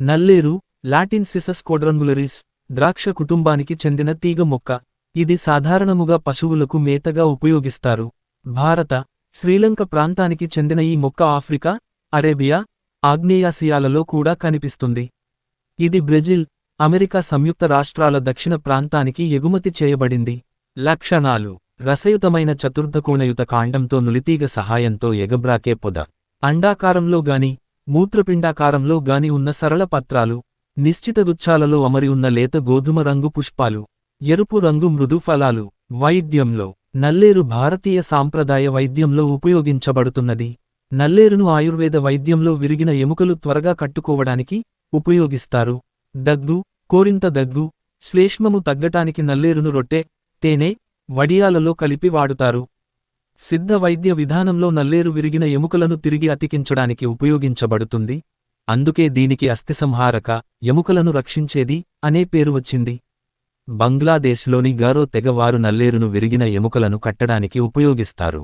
నల్లేరు Latin సిసస్ కోడ్రంగులరిస్ ద్రాక్ష కుటుంబానికి చెందిన తీగ మొక్క. ఇది సాధారణముగా పశువులకు మేతగా ఉపయోగిస్తారు. భారత శ్రీలంక ప్రాంతానికి చెందిన ఈ మొక్క ఆఫ్రికా అరేబియా ఆగ్నేయాసియాలలో కూడా కనిపిస్తుంది. ఇది బ్రెజిల్ అమెరికా సంయుక్త రాష్ట్రాల దక్షిణ ప్రాంతానికి ఎగుమతి చేయబడింది. లక్షణాలు. రసయుతమైన చతుర్థకోణయుత కాండంతో నులితీగ సహాయంతో ఎగబ్రాకే పొద. అండాకారంలో గాని మూత్రపిండాకారంలో గాని ఉన్న సరళ పత్రాలు నిశ్చిత గుచ్చాలలో అమరి ఉన్న లేత గోధుమ రంగు పుష్పాలు ఎరుపు రంగు మృదు ఫలాలు. వైద్యంలో నల్లేరు భారతీయ సాంప్రదాయ వైద్యంలో ఉపయోగించబడుతున్నది. నల్లేరును ఆయుర్వేద వైద్యంలో విరిగిన ఎముకలు త్వరగా కట్టుకోవడానికి ఉపయోగిస్తారు. దగ్గు కోరింత దగ్గు శ్లేష్మము తగ్గటానికి నల్లేరును రొట్టె తేనె వడియాలలో కలిపి వాడుతారు. సిద్ధ వైద్య విధానంలో నల్లేరు విరిగిన ఎముకలను తిరిగి అతికించడానికి ఉపయోగించబడుతుంది. అందుకే దీనికి అస్థిసంహారక ఎముకలను రక్షించేది అనే పేరు వచ్చింది. బంగ్లాదేశ్లోని గారో తెగవారు నల్లేరును విరిగిన ఎముకలను కట్టడానికి ఉపయోగిస్తారు.